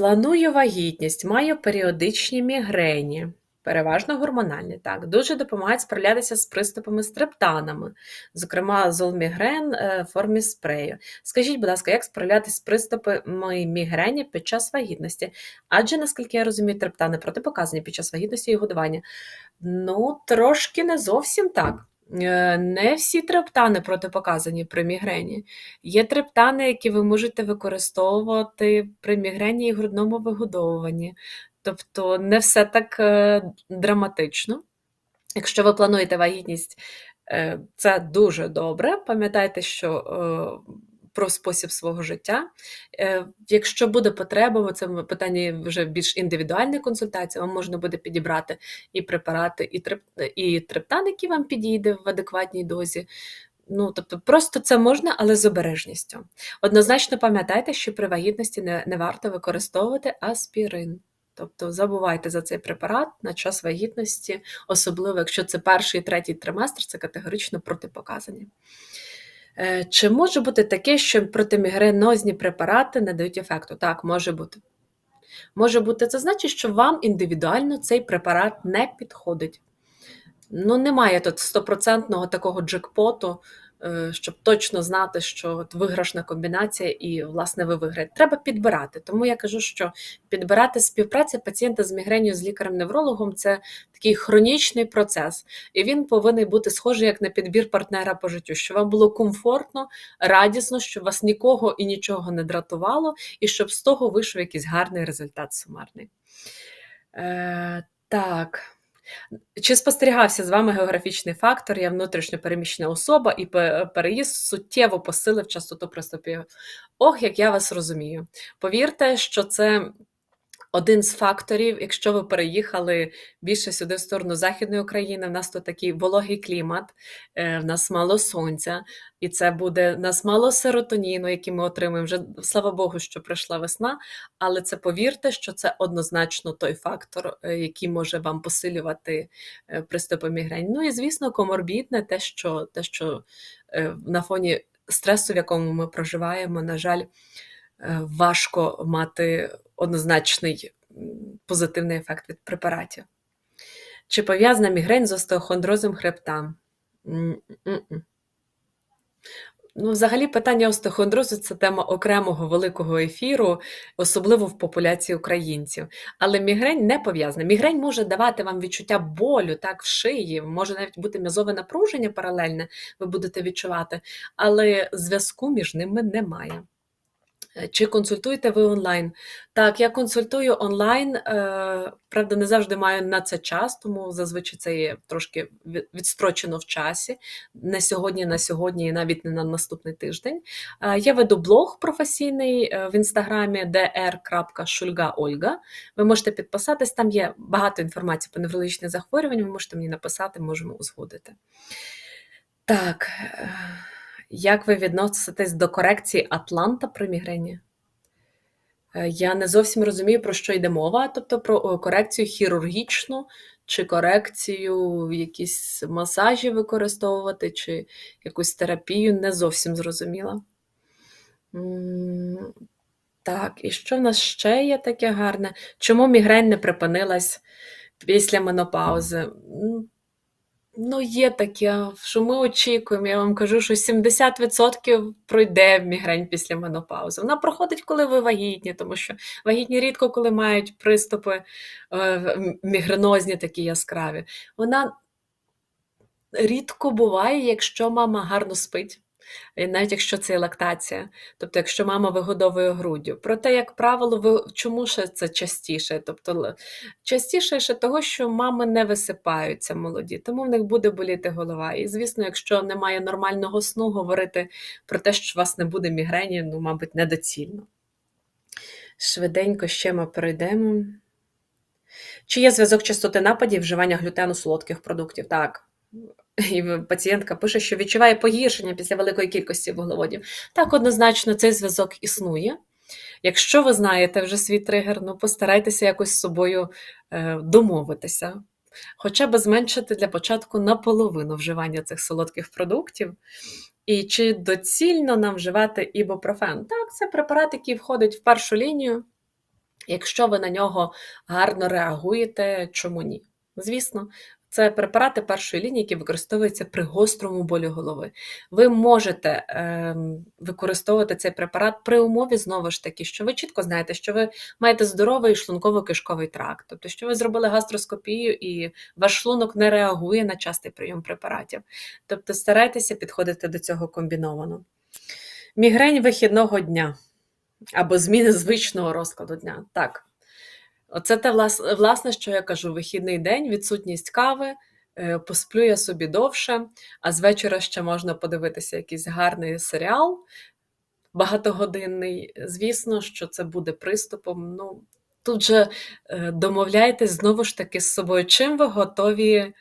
Планую вагітність, маю періодичні мігрені, переважно гормональні. Так, дуже допомагають справлятися з приступами стрептанами, зокрема золмігрен е, в формі спрею. Скажіть, будь ласка, як справлятися з приступами мігрені під час вагітності? Адже, наскільки я розумію, трептани протипоказані під час вагітності і годування. Ну, трошки не зовсім так. Е, Не всі трептани протипоказані при мігрені. Є трептани, які ви можете використовувати при мігрені і грудному вигодовуванні. Тобто не все так е, драматично. Якщо ви плануєте вагітність, е, це дуже добре. Пам'ятайте, що про спосіб свого життя. Е, Якщо буде потреба, це питання вже більш індивідуальної консультації, вам можна буде підібрати і препарати, і треп, і трептан, який вам підійде в адекватній дозі. Ну, тобто, просто це можна, але з обережністю. Однозначно пам'ятайте, що при вагітності не, не варто використовувати аспірин. Тобто забувайте за цей препарат на час вагітності, особливо якщо це перший і третій триместр, це категорично протипоказані. Е, Чи може бути таке, що протимігренозні препарати не дають ефекту? Так, може бути. Може бути, це значить, що вам індивідуально цей препарат не підходить. Ну, немає тут стопроцентного такого джекпоту, щоб точно знати, що от виграшна комбінація, і, власне, ви виграєте. Треба підбирати. Тому я кажу, що підбирати співпраця пацієнта з мігренію з лікарем-неврологом це такий хронічний процес, і він повинен бути схожий як на підбір партнера по життю, щоб вам було комфортно, радісно, щоб вас нікого і нічого не дратувало, і щоб з того вийшов якийсь гарний результат сумарний. Е, Так. Чи спостерігався з вами географічний фактор, я внутрішньо переміщена особа, і переїзд суттєво посилив частоту приступів? Ох, як я вас розумію. Повірте, що це один з факторів, якщо ви переїхали більше сюди в сторону Західної України, в нас тут такий вологий клімат, е, в нас мало сонця, і це буде в нас мало серотоніну, який ми отримуємо. Вже слава Богу, що прийшла весна, але це повірте, що це однозначно той фактор, е, який може вам посилювати е, приступи мігрень. Ну і звісно, коморбідне, те, що те, що на фоні стресу, в якому ми проживаємо, на жаль, важко мати однозначний позитивний ефект від препаратів. Чи пов'язана мігрень з остеохондрозом хребта? Ну, Взагалі, питання остеохондрозу це тема окремого великого ефіру, особливо в популяції українців. Але мігрень не пов'язана. Мігрень може давати вам відчуття болю так, в шиї, може навіть бути м'язове напруження паралельне, ви будете відчувати, але зв'язку між ними немає. Е, чи консультуєте ви онлайн? Так, я консультую онлайн, е, правда, не завжди маю на це час, тому зазвичай це є трошки відстрочено в часі. Не сьогодні, на сьогодні, і навіть не на наступний тиждень. Е, я веду блог професійний в інстаграмі dr.шульгаольга. Ви можете підписатись, там є багато інформації по неврологічних захворюваннях, ви можете мені написати, можемо узгодити. Так. Як ви відноситесь до корекції Атланта при мігрені? Е, я не зовсім розумію, про що йде мова, тобто про корекцію хірургічну, чи корекцію, якісь масажі використовувати, чи якусь терапію, не зовсім зрозуміла. Так, і що в нас ще є таке гарне? Чому мігрень не припинилась після менопаузи? Ну, є таке, що ми очікуємо. Я вам кажу, що 70% пройде мігрень після менопаузи. Вона проходить, коли ви вагітні, тому що вагітні рідко коли мають приступи е, мігренозні такі яскраві. Вона рідко буває, якщо мама гарно спить навіть якщо це лактація, тобто, якщо мама вигодовує груддю. Проте, як правило, ви чому ще це частіше? Тобто частіше ще того, що мами не висипаються молоді, тому в них буде боліти голова. І, звісно, якщо немає нормального сну, говорити про те, що у вас не буде мігрені, ну, мабуть, недоцільно. Швиденько ще ми перейдемо. Чи є зв'язок частоти нападів вживання глютену солодких продуктів? Так. І пацієнтка пише, що відчуває погіршення після великої кількості вуглеводів. Так, однозначно, цей зв'язок існує. Якщо ви знаєте вже свій тригер, ну постарайтеся якось з собою е, домовитися, хоча б зменшити для початку наполовину вживання цих солодких продуктів. І чи доцільно нам вживати ібупрофен? Так, це препарат, який входить в першу лінію Якщо ви на нього гарно реагуєте, чому ні? Звісно, це препарати першої лінії, які використовуються при гострому болі голови. Ви можете ем, використовувати цей препарат при умові, знову ж таки, що ви чітко знаєте, що ви маєте здоровий шлунково-кишковий тракт, тобто, що ви зробили гастроскопію і ваш шлунок не реагує на частий прийом препаратів. Тобто старайтеся підходити до цього комбіновано. Мігрень вихідного дня або зміни звичного розкладу дня. Так. Оце те, влас- власне, що я кажу: вихідний день, відсутність кави, е, посплю я собі довше, а з вечора ще можна подивитися якийсь гарний серіал багатогодинний. Звісно, що це буде приступом. Ну, тут же е, домовляйтесь знову ж таки з собою, чим ви готові,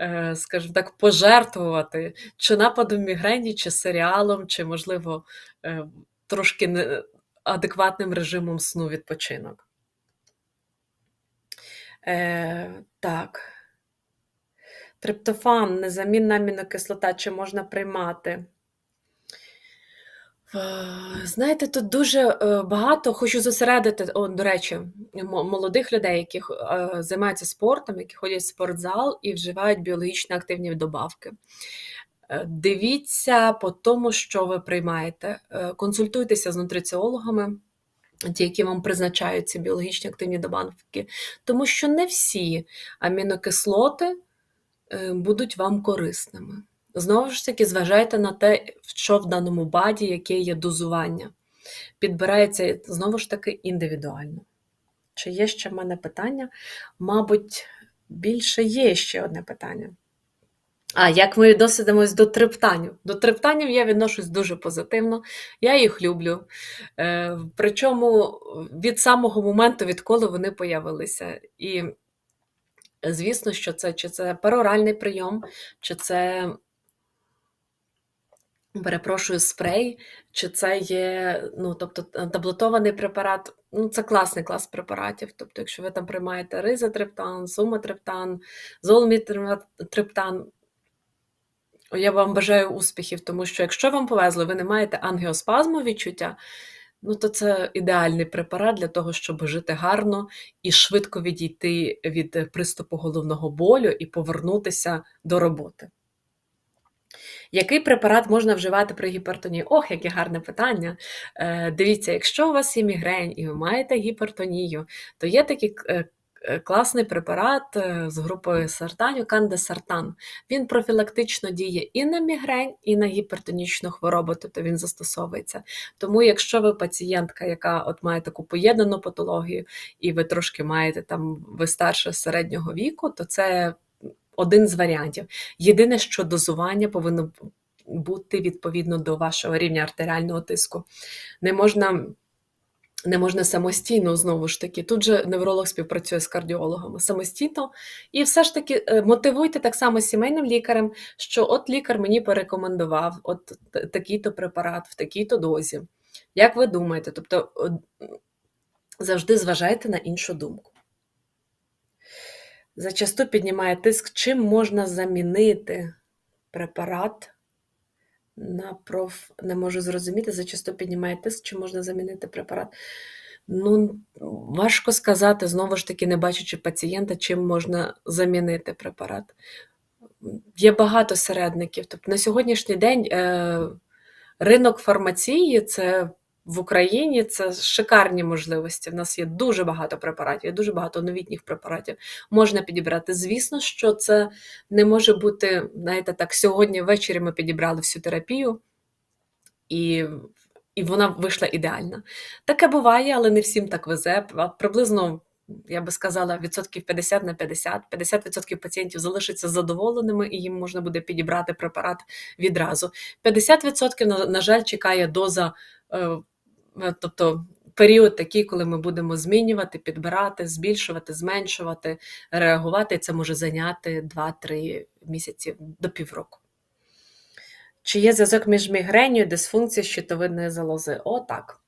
е, скажімо так, пожертвувати, чи нападом мігрені, чи серіалом, чи, можливо, трошки адекватним режимом сну відпочинок. Е, так. Триптофан, незамінна амінокислота, чи можна приймати? Е, Знаєте, тут дуже е, багато хочу зосередити, о, до речі, молодих людей, які е, займаються спортом, які ходять в спортзал і вживають біологічно активні добавки. Дивіться по тому, що ви приймаєте. Консультуйтеся з нутриціологами, ті, які вам призначають ці біологічні активні добавки, тому що не всі амінокислоти е, будуть вам корисними. Знову ж таки, зважайте на те, що в даному баді, яке є дозування. Підбирається знову ж таки індивідуально. Чи є ще в мене питання? Мабуть, більше є ще одне питання. А як ми відносимось до триптанів? До триптанів я відношусь дуже позитивно, я їх люблю. Е, причому від самого моменту, відколи вони появилися. І звісно, що це чи це пероральний прийом, чи це, перепрошую, спрей, чи це є ну, тобто, таблетований препарат. Ну, це класний клас препаратів. Тобто, якщо ви там приймаєте ризотриптан, суматриптан, золмітриптан, я вам бажаю успіхів, тому що якщо вам повезло, ви не маєте ангіоспазму відчуття, ну то це ідеальний препарат для того, щоб жити гарно і швидко відійти від приступу головного болю і повернутися до роботи. Який препарат можна вживати при гіпертонії? Ох, яке гарне питання. Е, Дивіться, якщо у вас є мігрень і ви маєте гіпертонію, то є такий е, е, класний препарат е, з групою сартаню, кандесартан. Він профілактично діє і на мігрень, і на гіпертонічну хворобу, тобто він застосовується. Тому, якщо ви пацієнтка, яка от має таку поєднану патологію, і ви трошки маєте там ви старше середнього віку, то це один з варіантів. Єдине, що дозування повинно бути відповідно до вашого рівня артеріального тиску. Не можна. Не можна самостійно, знову ж таки, тут же невролог співпрацює з кардіологами самостійно, і все ж таки е, мотивуйте так само сімейним лікарем, що от лікар мені порекомендував от такий-то препарат в такій-то дозі. Як ви думаєте? Тобто завжди зважайте на іншу думку. Зачасту піднімає тиск, чим можна замінити препарат на проф. Не можу зрозуміти, зачасту піднімає тиск, чи можна замінити препарат. Ну, важко сказати, знову ж таки, не бачачи пацієнта, чим можна замінити препарат. Є багато середників. Тобто на сьогоднішній день е, ринок фармації це в Україні це шикарні можливості. В нас є дуже багато препаратів, є дуже багато новітніх препаратів. Можна підібрати. Звісно, що це не може бути, знаєте, так, сьогодні ввечері ми підібрали всю терапію, і, і вона вийшла ідеальна. Таке буває, але не всім так везе. Приблизно, я би сказала, відсотків 50 на 50. 50% пацієнтів залишаться задоволеними, і їм можна буде підібрати препарат відразу. 50%, на, на жаль, чекає доза. Е, Тобто період такий, коли ми будемо змінювати, підбирати, збільшувати, зменшувати, реагувати, це може зайняти 2-3 місяці до півроку. Чи є зв'язок між мігренью дисфункцією щитовидної залози? О, так.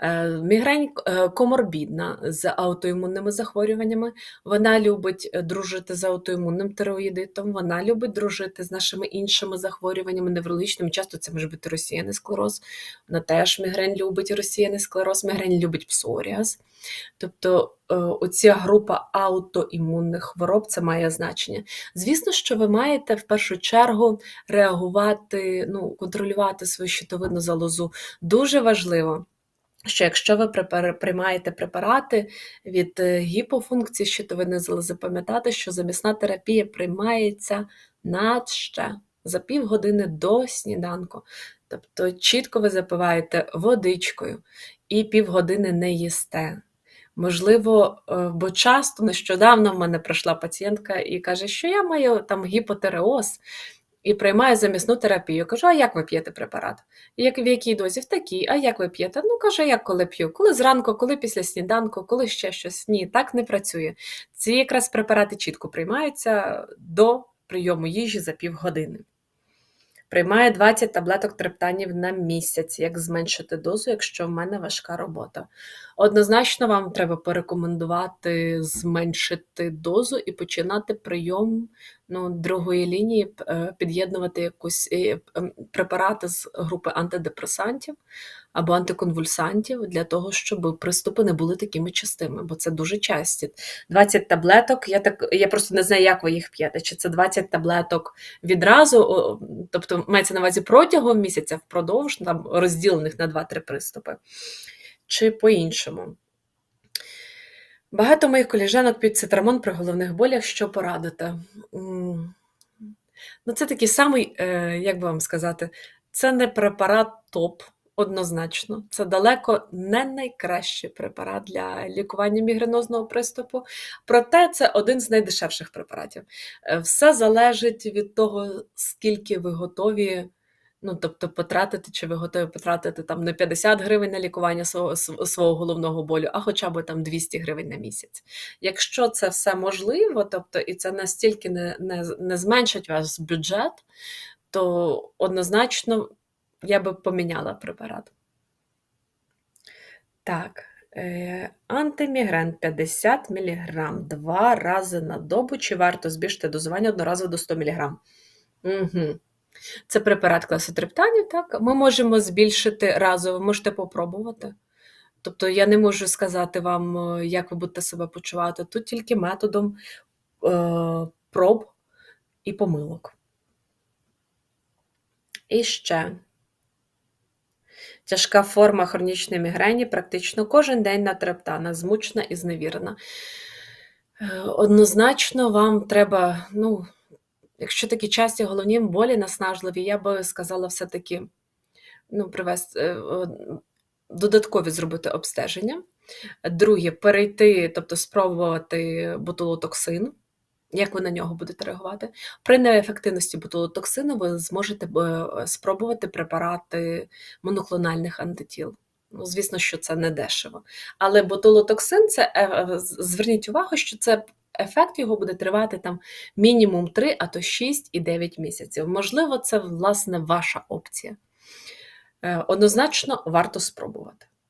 Е, Мігрень е, коморбідна з аутоімунними захворюваннями. Вона любить е, дружити з аутоімунним тироїдитом, вона любить дружити з нашими іншими захворюваннями неврологічними. Часто це може бути розсіяний склероз. Вона теж мігрень любить розсіяний склероз, мігрень любить псоріаз. Тобто оця група аутоімунних хвороб це має значення. Звісно, що ви маєте в першу чергу реагувати, ну, контролювати свою щитовидну залозу. Дуже важливо. Що якщо ви приймаєте препарати від е, гіпофункції щитовидної залози, пам'ятати, що замісна терапія приймається надще за півгодини до сніданку. Тобто чітко ви запиваєте водичкою і півгодини не їсте. Можливо, е, бо часто нещодавно в мене прийшла пацієнтка і каже, що я маю там гіпотереоз і приймаю замісну терапію. Кажу, а як ви п'єте препарат? Як, в якій дозі? В такій. А як ви п'єте? Ну, каже, як коли п'ю? Коли зранку, коли після сніданку, коли ще щось. Ні, так не працює. Ці якраз препарати чітко приймаються до прийому їжі за півгодини. Приймає 20 таблеток трептанів на місяць, як зменшити дозу, якщо в мене важка робота. Однозначно, вам треба порекомендувати зменшити дозу і починати прийом ну, другої лінії, е, під'єднувати якусь е, ем, препарати з групи антидепресантів або антиконвульсантів для того, щоб приступи не були такими частими, бо це дуже часті. 20 таблеток, я так я просто не знаю, як ви їх п'єте. Чи це 20 таблеток відразу, тобто мається на увазі протягом місяця впродовж там розділених на 2-3 приступи, чи по-іншому. Багато моїх коліжанок п'ють цитрамон при головних болях, що порадити. Ну, це такий самий, е, як би вам сказати, це не препарат топ, однозначно. Це далеко не найкращий препарат для лікування мігренозного приступу. Проте це один з найдешевших препаратів. Е, Все залежить від того, скільки ви готові. Ну, тобто, потратити, чи ви готові потратити там не 50 гривень на лікування свого, свого головного болю, а хоча б там 200 гривень на місяць. Якщо це все можливо, тобто і це настільки не, не, не зменшить ваш бюджет, то однозначно я би поміняла препарат. Так, е, антимігрен 50 мг два рази на добу, чи варто збільшити дозування одноразово до 100 мг? Угу. Це препарат класу триптанів, так? Ми можемо збільшити разово, можете попробувати. Тобто я не можу сказати вам, е, як ви будете себе почувати. Тут тільки методом е, проб і помилок. І ще. Тяжка форма хронічної мігрені практично кожен день на трептана, змучена і зневірена. Е, Однозначно, вам треба, ну, якщо такі часті головні болі наснажливі, я би сказала все-таки ну, привести, е, додаткові зробити обстеження. Друге, перейти, тобто спробувати ботулотоксин, як ви на нього будете реагувати. При неефективності ботулотоксину ви зможете е, спробувати препарати моноклональних антитіл. Ну, звісно, що це не дешево. Але ботулотоксин, це е, е, зверніть увагу, що це ефект його буде тривати там мінімум 3, а то 6 і 9 місяців. Можливо, це власне ваша опція. Однозначно варто спробувати.